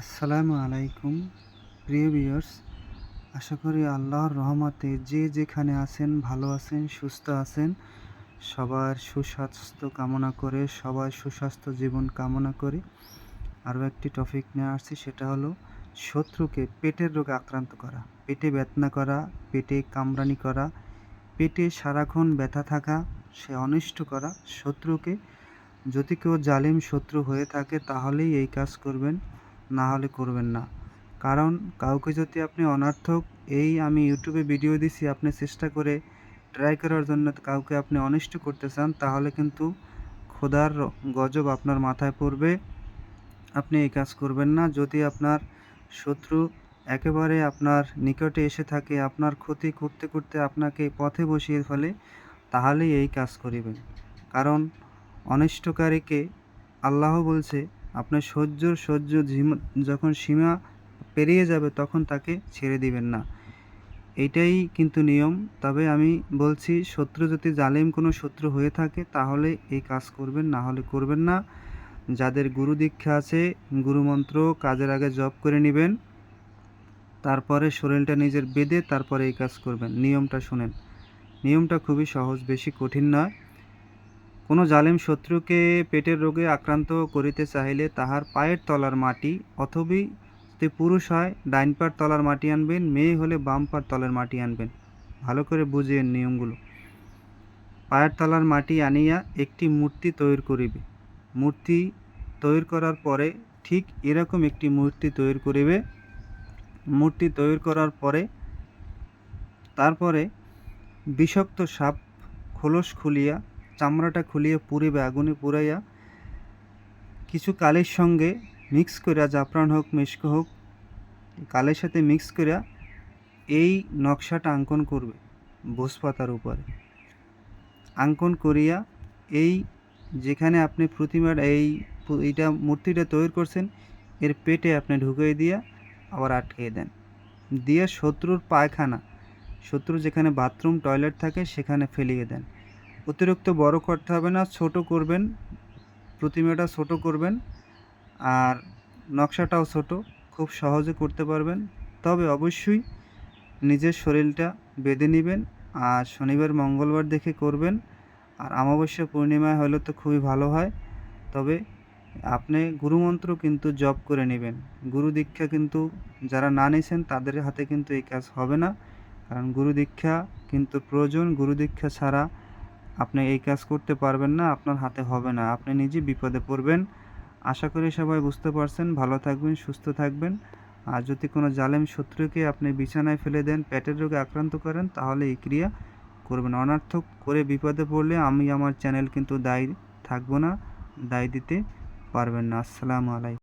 আসসালামু আলাইকুম। প্রিয় ভিউয়ার্স, আশা করি আল্লাহর রহমতে যে যেখানে আছেন, ভালো আছেন, সুস্থ আছেন, সবার সুস্বাস্থ্য কামনা করে, সবার সুস্বাস্থ্য জীবন কামনা করে আরও একটি টপিক নিয়ে আসছি, সেটা হলো শত্রুকে পেটের রোগে আক্রান্ত করা, পেটে বেদনা করা, পেটে কামড়ানি করা, পেটে সারাক্ষণ ব্যথা থাকা, সে অনিষ্ট করা, শত্রুকে যদি কেউ জালিম শত্রু হয়ে থাকে, তাহলেই এই কাজ করবেন। না হলে করবেন না। কারণ কাউকে যদি আপনি অনার্থক এই আমি ইউটিউবে ভিডিও দিছি, আপনি চেষ্টা করে ট্রাই করার জন্য কাউকে আপনি অনিষ্ট করতে চান, তাহলে কিন্তু খোদার গজব আপনার মাথায় পড়বে। আপনি এই কাজ করবেন না। যদি আপনার শত্রু একেবারে আপনার নিকটে এসে থাকে, আপনার ক্ষতি করতে করতে আপনাকে পথে বসিয়ে ফেলে, তাহলেই এই কাজ করিবেন। কারণ অনিষ্টকারীকে আল্লাহ বলছে আপনার সহ্যর সহ্য যখন সীমা পেরিয়ে যাবে তখন তাকে ছেড়ে দিবেন না। এটাই কিন্তু নিয়ম। তবে আমি বলছি, শত্রু যদি জালিম কোনো শত্রু হয়ে থাকে, তাহলে এই কাজ করবেন, না হলে করবেন না। যাদের গুরু দীক্ষা আছে, গুরুমন্ত্র কাজের আগে জব করে নেবেন। তারপরে শরীরটা নিজের বেঁধে তারপরে এই কাজ করবেন। নিয়মটা শুনেন। নিয়মটা খুবই সহজ, বেশি কঠিন নয়। কোনো জালেম শত্রুকে পেটের রোগে আক্রান্ত করিতে চাহিলে তাহার পায়ের তলার মাটি অথবি যদি পুরুষ হয় ডাইন পার তলার মাটি আনবেন, মেয়ে হলে বাম পার তলার মাটি আনবেন। ভালো করে বুঝিয়ে নিয়মগুলো। পায়ের তলার মাটি আনিয়া একটি মূর্তি তৈরি করিবে। মূর্তি তৈরি করার পরে ঠিক এরকম একটি মূর্তি তৈরি করিবে। মূর্তি তৈরি করার পরে তারপরে বিষাক্ত সাপ খোলস খুলিয়া চামড়াটা খুলিয়ে পুড়িবে আগুনে পুড়াইয়া কিছু কালের সঙ্গে মিক্স করিয়া, জাফরান হোক, মেশকো হোক, কালের সাথে মিক্স করিয়া এই নকশাটা আঙ্কন করবে বোসপাতার উপরে। আঙ্কন করিয়া এই যেখানে আপনি প্রতিমার এই এইটা মূর্তিটা তৈরি করছেন, এর পেটে আপনি ঢুকিয়ে দিয়া আবার আটকিয়ে দেন। দিয়ে শত্রুর পায়খানা, শত্রু যেখানে বাথরুম টয়লেট থাকে, সেখানে ফেলিয়ে দেন। অতিরিক্ত বড় করতে হবে না, ছোট করবেন, প্রতিমাটা ছোট করবেন আর নকশাটাও ছোট, খুব সহজে করতে পারবেন। তবে অবশ্যই নিজের শরীরটা বেঁধে নেবেন আর শনিবার, মঙ্গলবার দেখে করবেন। আর অমাবস্যা পূর্ণিমায় হলে তো খুবই ভালো হয়। তবে আপনি গুরুমন্ত্র কিন্তু জপ করে নেবেন। গুরু দীক্ষা কিন্তু যারা না নিয়েছেন তাদের হাতে কিন্তু এই কাজ হবে না। কারণ গুরু দীক্ষা কিন্তু প্রয়োজন। গুরু দীক্ষা ছাড়া আপনি এই কাজ করতে পারবেন না, আপনার হাতে হবে না। আপনি নিজে বিপদে পড়বেন। আশা করি সবাই বুঝতে পারছেন। ভালো থাকবেন, সুস্থ থাকবেন। আর যদি কোনো জালেম শত্রুকে আপনি বিছানায় ফেলে দেন, পেটের রোগে আক্রান্ত করেন, তাহলে এই ক্রিয়া করবেন। অনার্থক করে বিপদে পড়লে আমি আমার চ্যানেল কিন্তু দায়ী থাকব না, দায় দিতে পারবেন না। আসসালামু আলাইকুম।